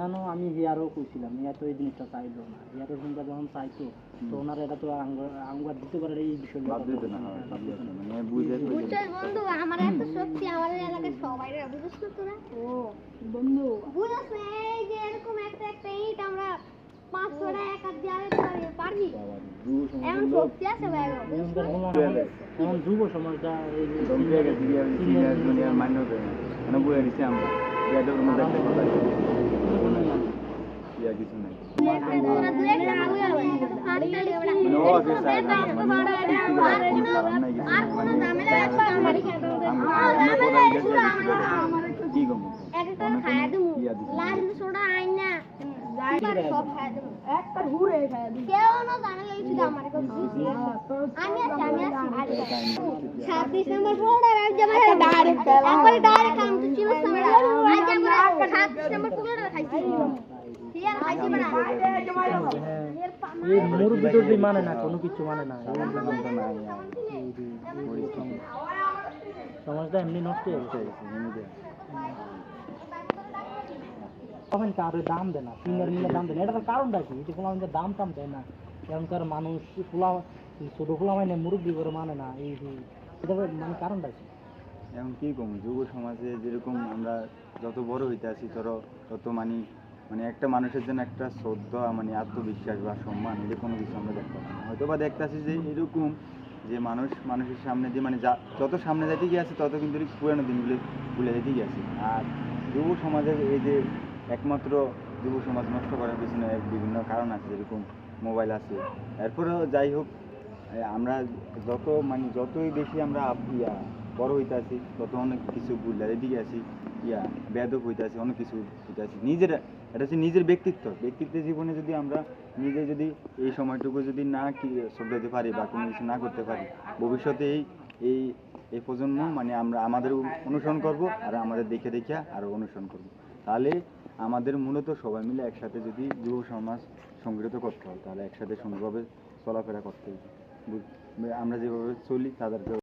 ইয়ানো আমি হিয়ারও কইছিলাম হিয়া তো এই জিনিসটা চাইলো না হিয়ারও চিন্তা যখন চাইতো তো ওনারা এটা তো আঙ্গার দিতে পারে এই বিষয়টা বাদ দিতে না হয় বাদ দিতে না মানে বুঝে কইলে বুঝছিস বন্ধু আমার এত শক্তি আমাদের এলাকার সবাই বুঝিস না তোরা ও বন্ধু বুঝছ না এই যে এরকম একটা একটা ইট আমরা পাঁচশো টাকা এক হাত দিয়ে টাকা পারবি এমন শক্তি আছে ভাই এখন যুব সমাজটা এই যে সিনিয়র জুনিয়র মান্যতা মানে বুঝে নিছি আমরা ইয়াদের মধ্যে একটা কথা ইয়া কিছু নাই ছাব্বিশ নম্বর ডাইরেক্ট ডাইরেক্ট খাইছি এই মুরব্বি টুরবি মানে না কোনো কিছু মানে না সমাজটা এমনি নষ্ট হয়ে গেছে তখন দাম দেয় না সিনিয়র মিলে দাম দেয় না কারণটা কি এটা কোনো দাম টাম দেয় না এখনকার মানুষ খোলা ছোট খোলা মানে মুরব্বি করে মানে না এই। এটার মানে কারণটা কি এখন কি কম যুব সমাজে যেরকম আমরা যত বড় হইতে আছি ধরো, তত মানে মানে একটা মানুষের জন্য একটা শ্রদ্ধা মানে আত্মবিশ্বাস বা সম্মান, এটা কোনো কিছু আমরা দেখতে পাই না। হয়তো বা দেখতে আছি যে এরকম যে মানুষ, মানুষের সামনে যে মানে যা যত সামনে যেতে গিয়েছে, তত কিন্তু পুরানো দিনগুলো ভুলে যেতে গিয়েছে। আর যুব সমাজের এই যে একমাত্র যুব সমাজ নষ্ট করার পিছনে বিভিন্ন কারণ আছে, যেরকম মোবাইল আছে। এরপরেও যাই হোক আমরা যত মানে যতই বেশি আমরা বড় হইতে আছি তত অনেক কিছু বুঝলে এদিকে আছি ইয়া অনেক কিছু নিজের, এটা হচ্ছে নিজের ব্যক্তিত্ব। ব্যক্তিত্বের জীবনে যদি আমরা নিজে যদি এই সময়টুকু যদি না কি পারি বা কোনো কিছু না করতে পারি, ভবিষ্যতে এই এই এই প্রজন্ম মানে আমরা আমাদের অনুসরণ করব আর আমাদের দেখে দেখে আরও অনুসরণ করব। তাহলে আমাদের মূলত সবাই মিলে একসাথে যদি যুব সমাজ সংগঠিত করতে হয়, তাহলে একসাথে সুন্দরভাবে চলাফেরা করতে হবে। আমরা যেভাবে চলি তাদেরকে